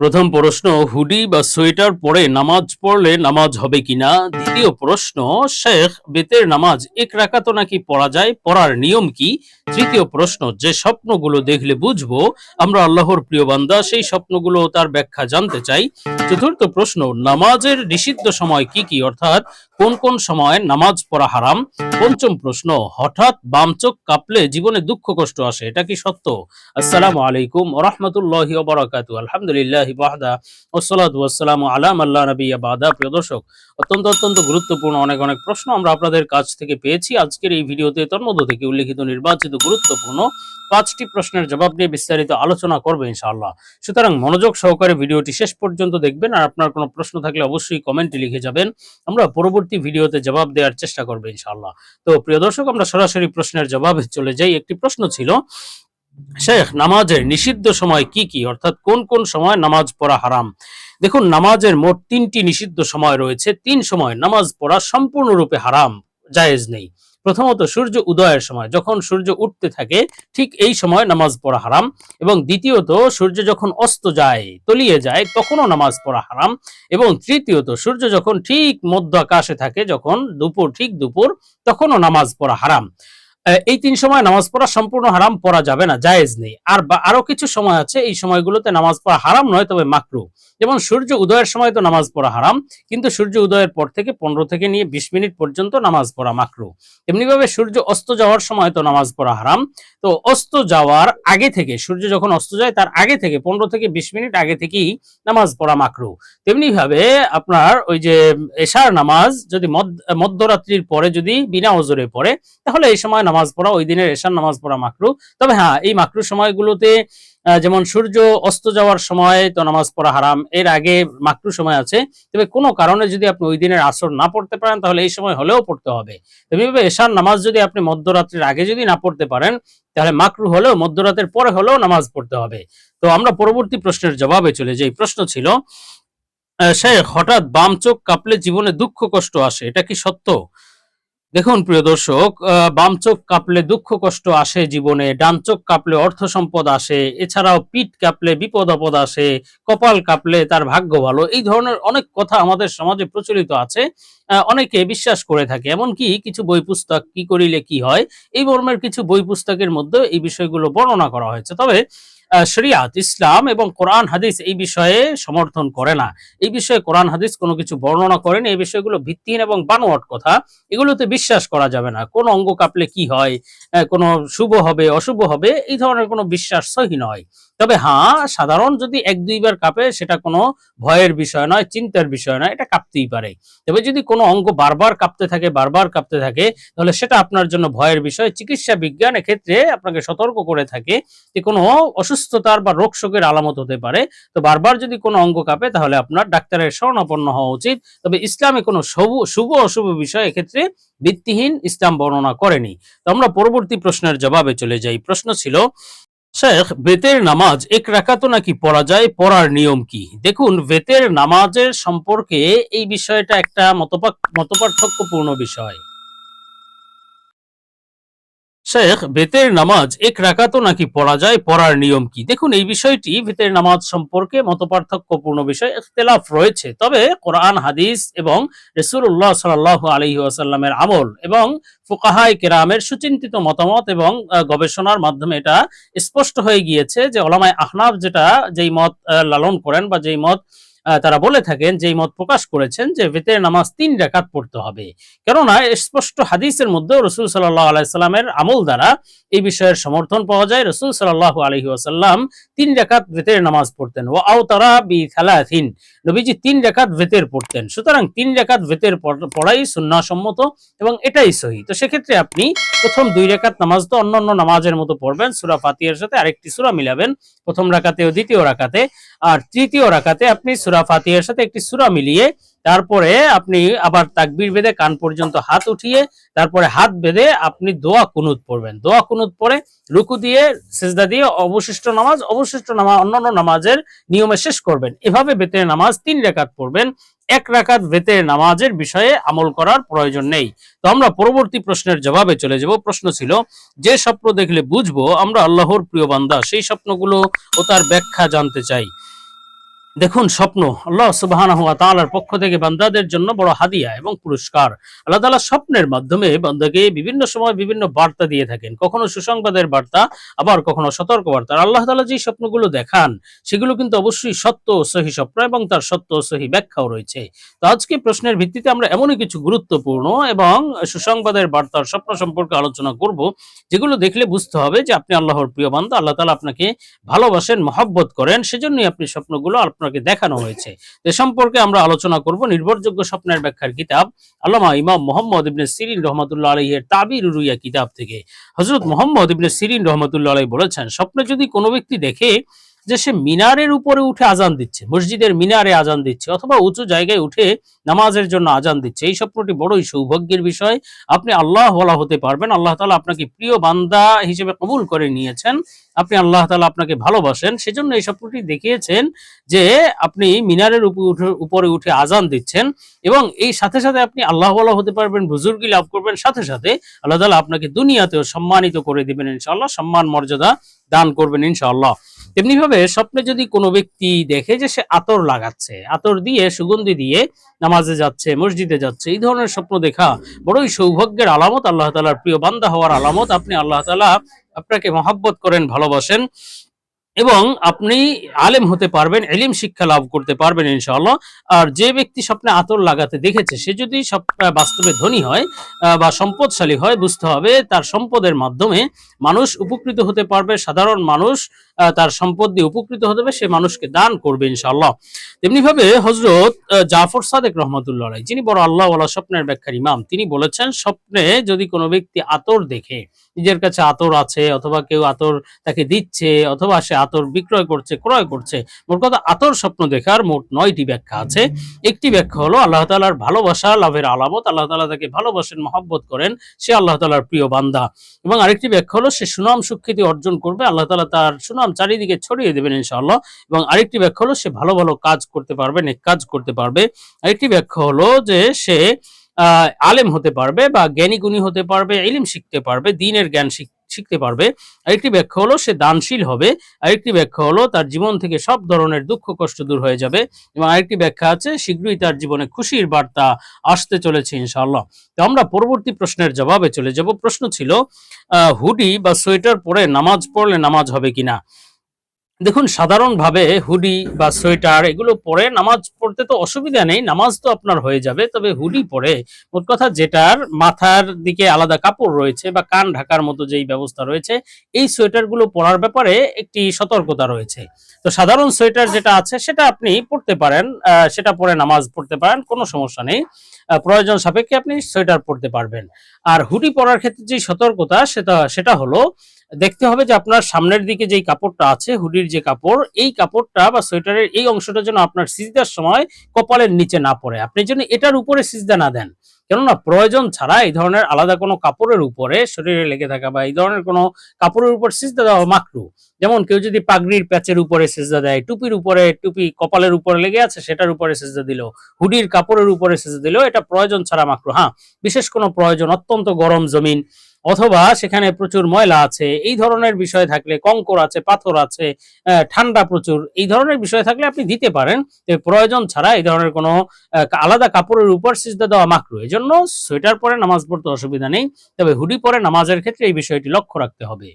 প্রথম প্রশ্ন, হুডি বা সোয়েটার পরে নামাজ পড়লে নামাজ হবে কিনা? দ্বিতীয় প্রশ্ন, শেখ, বেতের নামাজ এক রাকাত নাকি পড়া যায়? পড়ার নিয়ম কি? তৃতীয় প্রশ্ন, যে স্বপ্নগুলো দেখলে বুঝব, আমরা আল্লাহর প্রিয় বান্দা, সেই স্বপ্নগুলো তার ব্যাখ্যা জানতে চাই। চতুর্থ প্রশ্ন, নামাজের নিষিদ্ধ সময় কি কি? অর্থাৎ কোন কোন সময় নামাজ পড়া হারাম? পঞ্চম প্রশ্ন, হঠাৎ বাম চোখ কাঁপলে জীবনে দুঃখ কষ্ট আসে, এটা কি সত্য? আসসালামু আলাইকুম রহমতুল্লাহি আলহামদুলিল্লাহ পাঁচটি প্রশ্নের জবাব নিয়ে বিস্তারিত আলোচনা করবে ইনশাআল্লাহ। সুতরাং মনোযোগ সহকারে ভিডিওটি শেষ পর্যন্ত দেখবেন। আর আপনার কোনো প্রশ্ন থাকলে অবশ্যই কমেন্টে লিখে যাবেন। আমরা পরবর্তী ভিডিওতে জবাব দেওয়ার চেষ্টা করব ইনশাআল্লাহ। তো প্রিয় দর্শক, আমরা সরাসরি প্রশ্নের জবাবে চলে যাই। একটি প্রশ্ন ছিল শেখ, নামাজের নিষিদ্ধ সময় কি কি? অর্থাৎ কোন কোন সময় নামাজ পড়া হারাম? দেখুন, নামাজের মোট তিনটি নিষিদ্ধ সময় রয়েছে। তিন সময় নামাজ পড়া সম্পূর্ণরূপে হারাম, জায়েজ নেই। প্রথমত সূর্য উদয়ের সময়, যখন সূর্য উঠতে থাকে, ঠিক এই সময় নামাজ পড়া হারাম। এবং দ্বিতীয়ত, সূর্য যখন অস্ত যায়, তলিয়ে যায়, তখনও নামাজ পড়া হারাম। এবং তৃতীয়ত, সূর্য যখন ঠিক মধ্য আকাশে থাকে, যখন দুপুর, ঠিক দুপুর, তখনও নামাজ পড়া হারাম। এই তিন সময় নামাজ পড়া সম্পূর্ণ হারাম পড়া যাবে না, জায়েজ নেই। আর আরও কিছু সময় আছে, এই সময়গুলোতে নামাজ পড়া হারাম নয়, তবে মাকরু। যেমন সূর্য উদয়ের সময় তো নামাজ পড়া হারাম, কিন্তু সূর্য উদয়ের পর থেকে পনেরো থেকে নিয়ে বিশ মিনিট পর্যন্ত নামাজ পড়া মাকরু। এমনি ভাবে সূর্য অস্ত যাওয়ার সময় তো নামাজ পড়া হারাম। তো অস্ত যাওয়ার আগে থেকে, সূর্য যখন অস্ত যায়, তার আগে থেকে, পনেরো থেকে বিশ মিনিট আগে থেকেই নামাজ পড়া মাকরু। তেমনি ভাবে আপনার ওই যে এশার নামাজ যদি মধ্য- মধ্যরাত্রির পরে যদি বিনা ওজরে পড়ে, তাহলে এই সময় নামাজ পড়া, ওই দিনের এশার নামাজ পড়া মাকরু। তবে হ্যাঁ এই মাকরু সময়গুলোতে যেমন সূর্য অস্ত যাওয়ার সময় তো নামাজ পড়া হারাম, এর আগে মাকরু সময় আছে। তবে কোনো কারণে যদি আপনি ওই দিনের আসর না পড়তে পারেন, তাহলে এই সময় হলেও পড়তে হবে। তেমনিভাবে এশার নামাজ যদি আপনি মধ্যরাত্রির আগে যদি না পড়তে পারেন, তাহলে মাকরু হলেও মধ্যরাতের পরে হলেও নামাজ পড়তে হবে। তো আমরা পরবর্তী প্রশ্নের জবাবে চলে যাই। প্রশ্ন ছিল শেখ, হঠাৎ বাম চোখ কাঁপলে জীবনে দুঃখ, কষ্ট আসে, এটা কি সত্য? দেখুন, প্রিয় দর্শক বাম চোখ কাঁপলে দুঃখ কষ্ট আসে জীবনে, ডান চোখ কাঁপলে অর্থ সম্পদ আসে, এছাড়াও পিঠ কাঁপলে বিপদ আপদ আসে, কপাল কাঁপলে তার ভাগ্য ভালো, এই ধরনের অনেক কথা আমাদের সমাজে প্রচলিত আছে অনেকে বিশ্বাস করে থাকে। এমনকি কিছু বই পুস্তক, কি করিলে কি হয়, এই মর্মের কিছু বই পুস্তকের মধ্যে এই বিষয়গুলো বর্ণনা করা হয়েছে। তবে শরিয়াত, ইসলাম এবং কোরআন, হাদিস এই বিষয়ে সমর্থন করে না। এই বিষয়ে কোরআন, হাদিস কোনো কিছু বর্ণনা করেন, এই বিষয়গুলো ভিত্তিহীন এবং বানোয়াট কথা। এগুলোতে বিশ্বাস করা যাবে না। কোন অঙ্গ কাঁপলে কি হয় কোনো শুভ হবে, অশুভ হবে, এই ধরনের কোনো বিশ্বাস সহি নয়। তবে হ্যাঁ সাধারণ যদি এক দুইবার কাঁপে, সেটা কোনো ভয়ের বিষয় নয়, চিন্তার বিষয় নয়, এটা কাঁপতেই পারে। তবে যদি কোনো অঙ্গ বারবার কাঁপতে থাকে, বারবার কাঁপতে থাকে, তাহলে সেটা আপনার জন্য ভয়ের বিষয়। চিকিৎসা বিজ্ঞান এক্ষেত্রে আপনাকে সতর্ক করে থাকে যে কোনো অসুস্থতার বা রোগ শোকের আলামত হতে পারে। তো বারবার যদি কোনো অঙ্গ কাঁপে, তাহলে আপনার ডাক্তারের শরণাপন্ন হওয়া উচিত। তবে ইসলামে কোনো শুভ শুভ অশুভ বিষয় এক্ষেত্রে ভিত্তিহীন ইসলাম বর্ণনা করেনি। তো আমরা পরবর্তী প্রশ্নের জবাবে চলে যাই। প্রশ্ন ছিল, শেখ, বেতের নামাজ এক রাকাতো নাকি পড়া যায়? পড়ার নিয়ম কি? দেখুন, বেতের নামাজের সম্পর্কে এই বিষয়টা একটা মতপাক, মতপার্থক্যপূর্ণ বিষয়। শেখ বেতের নামাজ এক রাকাতো নাকি পড়া যায়? পড়ার নিয়ম কি? দেখুন, এই বিষয়টি বেতের নামাজ সম্পর্কে মতপার্থক্যপূর্ণ বিষয় ইখতিলাফ রয়েছে। তবে কোরআন, হাদিস এবং রসুল্লাহ সাল আলহি আসাল্লামের আমল এবং ফুকাহাই কেরামের সুচিন্তিত মতামত এবং গবেষণার মাধ্যমে এটা স্পষ্ট হয়ে গিয়েছে যে ওলামায় আহনাব যেটা, যেই মত লালন করেন বা যেই মত তারা বলে থাকেন যেই মত প্রকাশ করেছেন যে বেতের নামাজ তিন রাকাত পড়তে হবে। কেননা স্পষ্ট হাদিসের মধ্যে রসুল সাল্লাহ আলাইসাল্লামের আমল দ্বারা এই বিষয়ের সমর্থন পাওয়া যায়। রসুল সাল্লাহ আলহি আসাল্লাম তিন রাকাত বেতের নামাজ পড়তেন। ও আও তারা বি থালাথিন নবীজি তিন রাকাত বেতের পড়তেন। সুতরাং তিন রাকাত বেতের পড়- পড়াই সুন্নাসম্মত এবং এটাই সহি। তো সেক্ষেত্রে আপনি প্রথম দুই রেখাত নামাজ তো অন্যান্য নামাজের মতো পড়বেন। সুরা ফাতিয়ার সাথে আরেকটি সুরা মিলাবেন। প্রথম রাকাতে ও দ্বিতীয় রাকাতে আর তৃতীয় রাকাতে আপনি সুরা ফাতিহার সাথে একটি সুরা মিলিয়ে তারপরে আপনি আবার তাকবির বেঁধে কান পর্যন্ত হাত উঠিয়ে তারপরে হাত বেঁধে আপনি দোয়া কুনুত পড়বেন। দোয়া কুনুত পড়ে রুকু দিয়ে সেজদা দিয়ে অবশিষ্ট নামাজ অবশিষ্ট নামাজ অন্যান্য নামাজের নিয়মে শেষ করবেন। এভাবে বেতের নামাজ তিন রেখাত পড়বেন। এক রাকাত বেতের নামাজের বিষয়ে আমল করার প্রয়োজন নেই। তো আমরা পরবর্তী প্রশ্নের জবাবে চলে যাব। প্রশ্ন ছিল, যে স্বপ্ন দেখলে বুঝব আমরা আল্লাহর প্রিয় বান্দা, সেই স্বপ্নগুলো ও তার ব্যাখ্যা জানতে চাই। দেখুন, স্বপ্ন। আল্লাহ তাআলার পক্ষ থেকে বান্দাদের জন্য বড় হাদিয়া এবং পুরস্কার। আল্লাহ তালা স্বপ্নের মাধ্যমে বান্দাকে বিভিন্ন সময় বিভিন্ন বার্তা দিয়ে থাকেন। কখনো সুসংবাদের বার্তা, আবার কখনো সতর্ক বার্তা আল্লাহ তালা যে স্বপ্নগুলো দেখান, সেগুলো কিন্তু অবশ্যই সত্য সহি স্বপ্ন এবং তার সত্য সহি ব্যাখ্যাও রয়েছে। তো আজকে প্রশ্নের ভিত্তিতে আমরা এমনই কিছু গুরুত্বপূর্ণ এবং সুসংবাদের বার্তার স্বপ্ন সম্পর্কে আলোচনা করব, যেগুলো দেখলে বুঝতে হবে যে আপনি আল্লাহর প্রিয় বান্দা, আল্লাহ তালা আপনাকে ভালোবাসেন, মহব্বত করেন, সেজন্যই আপনি স্বপ্নগুলো আপনাকে দেখানো হয়েছে। এ সম্পর্কে আমরা আলোচনা করব নির্ভরযোগ্য স্বপ্নের ব্যাখ্যার কিতাব আল্লামা ইমাম মোহাম্মদ ইবনে সিরিন রহমতুল্লাহ আলহের তাবির রুইয়া কিতাব থেকে। হজরত মোহাম্মদ ইবনে সিরিন রহমতুল্লাহ আলাই বলেছেন, স্বপ্নে যদি কোনো ব্যক্তি দেখে যে সে মিনারের উপরে উঠে আজান দিচ্ছে, মসজিদের মিনারে আজান দিচ্ছে অথবা উঁচু জায়গায় উঠে নামাজের জন্য আজান দিচ্ছে, এই স্বপ্নটি বড়ই সৌভাগ্যের বিষয়। আপনি আল্লাহ হতে পারবেন, আল্লাহ তালা আপনাকে প্রিয় বান্দা হিসেবে কবুল করে নিয়েছেন। আপনি আল্লাহ তালা আপনাকে ভালোবাসেন, সেজন্য এই স্বপ্নটি দেখিয়েছেন যে আপনি মিনারের উপরে উঠে আজান দিচ্ছেন এবং এই সাথে সাথে আপনি আল্লাহ বলা হতে পারবেন, বুজুর্গি লাভ করবেন, সাথে সাথে আল্লাহ তালা আপনাকে দুনিয়াতেও সম্মানিত করে দিবেন ইনশাআল্লাহ, সম্মান, মর্যাদা দান করবেন ইনশাআল্লাহ। তেমনি ভাবে স্বপ্নে যদি কোনো ব্যক্তি দেখে যে সে আতর লাগাচ্ছে, আতর দিয়ে, সুগন্ধি দিয়ে নামাজে যাচ্ছে, মসজিদে যাচ্ছে, এই ধরনের স্বপ্ন দেখা বড়ই সৌভাগ্যের আলামত আল্লাহ তালার প্রিয় বান্দা হওয়ার আলামত। আপনি আল্লাহ তালা আপনাকে মহাব্বত করেন, ভালোবাসেন। এবং আপনি আলেম হতে পারবেন, এলিম শিক্ষা লাভ করতে পারবেন ইনশাআল্লাহ। আর যে ব্যক্তি স্বপ্নে আতর লাগাতে দেখেছে, সে যদি বাস্তবে ধনী হয় বা সম্পদশালী হয়, বুঝতে হবে তার সম্পদের মাধ্যমে মানুষ উপকৃত হতে পারবে, সাধারণ মানুষ তার সম্পদ দিয়ে উপকৃত হতে হবে সে মানুষকে দান করবে ইনশাআল্লাহ। তেমনি ভাবে হজরত জাফর সাদেক রহমতুল্লাহ যিনি বড় আল্লাহ স্বপ্নের ব্যাখ্যার ইমাম, তিনি বলেছেন, স্বপ্নে যদি কোনো ব্যক্তি আতর দেখে, নিজের কাছে আতর আছে, অথবা কেউ আতর তাকে দিচ্ছে, অথবা সে আতর বিক্রয় করছে, ক্রয় করছে। মোট কথা আতর স্বপ্ন দেখার মোট নয়টি ব্যাখ্যা আছে। একটি ব্যাখ্যা হলো, আল্লাহ তালার ভালোবাসা লাভের আলামত। আল্লাহ তালা তাকে ভালোবাসেন, মহব্বত করেন, সে আল্লাহ তালার প্রিয় বান্দা। এবং আরেকটি ব্যাখ্যা হলো, সে সুনাম সুখ্যাতি অর্জন করবে, আল্লাহ তালা তার সুনাম চারিদিকে ছড়িয়ে দেবেন ইনশাআল্লাহ। এবং আরেকটি ব্যাখ্যা হলো, সে ভালো ভালো কাজ করতে পারবে, নেক কাজ করতে পারবে। আরেকটি ব্যাখ্যা হলো যে, সে আলেম হতে পারবে বা জ্ঞানী গুণী হতে পারবে, ইলিম শিখতে পারবে, দিনের জ্ঞান শিখ- শিখতে পারবে। আরেকটি ব্যাখ্যা হলো, সে দানশীল হবে। আরেকটি ব্যাখ্যা হলো, তার জীবন থেকে সব ধরনের দুঃখ কষ্ট দূর হয়ে যাবে। এবং আরেকটি ব্যাখ্যা আছে, শীঘ্রই তার জীবনে খুশির বার্তা আসতে চলেছে ইনশাআল্লাহ। তো আমরা পরবর্তী প্রশ্নের জবাবে চলে যাব। প্রশ্ন ছিল হুডি বা সোয়েটার পরে নামাজ পড়লে নামাজ হবে কিনা? দেখুন, সাধারণভাবে হুডি বা সোয়েটার এগুলো পরে নামাজ পড়তে তো অসুবিধা নেই, নামাজ তো আপনার হয়ে যাবে, তবে হুডি পরে মোট কথা যেটার মাথার দিকে আলাদা কাপড় রয়েছে বা কান ঢাকার মতো যেই ব্যবস্থা রয়েছে, এই সোয়েটারগুলো পরার ব্যাপারে একটি সতর্কতা রয়েছে। তো সাধারণ সোয়েটার যেটা আছে, সেটা আপনি পড়তে পারেন সেটা পরে নামাজ পড়তে পারেন, কোনো সমস্যা নেই। প্রয়োজন সাপেক্ষে আপনি সোয়েটার পড়তে পারবেন। আর হুডি পরার ক্ষেত্রে যে সতর্কতা, সেটা সেটা হলো দেখতে হবে যে আপনার সামনের দিকে যেই কাপড়টা আছে, হুডির যে কাপড়, এই কাপড়টা বা সোয়েটারের এই অংশটা যেন আপনার সিজদার সময় কপালের নিচে না পড়ে। আপনি যেন এটার উপরে সিজদা না দেন। কেননা প্রয়োজন ছাড়া এই ধরনের আলাদা কোনো কাপড়ের উপরে শরীরে লেগে থাকা বা এই ধরনের কোনো কাপড়ের উপর সিজদা দেওয়া মাকরু। যেমন কেউ যদি পাগড়ির প্যাচের উপরে সিজদা দেয়, টুপির উপরে, টুপি কপালের উপরে লেগে আছে, সেটার উপরে সিজদা দিল, হুডির কাপড়ের উপরে সিজদা দিল, এটা প্রয়োজন ছাড়া মাকরু। হ্যাঁ বিশেষ কোনো প্রয়োজন, অত্যন্ত গরম জমিন অথবা সেখানে প্রচুর ময়লা আছে, এই ধরনের বিষয় থাকলে, কঙ্কর আছে, পাথর আছে ঠান্ডা প্রচুর, এই ধরনের বিষয় থাকলে আপনি দিতে পারেন। প্রয়োজন ছাড়া এই ধরনের কোনো আলাদা কাপড়ের উপর সিজদা দেওয়া মাকরু এই জন্য সোয়েটার পরে নামাজ পড়তে অসুবিধা নেই। তবে হুডি পরে নামাজের ক্ষেত্রে এই বিষয়টি লক্ষ্য রাখতে হবে।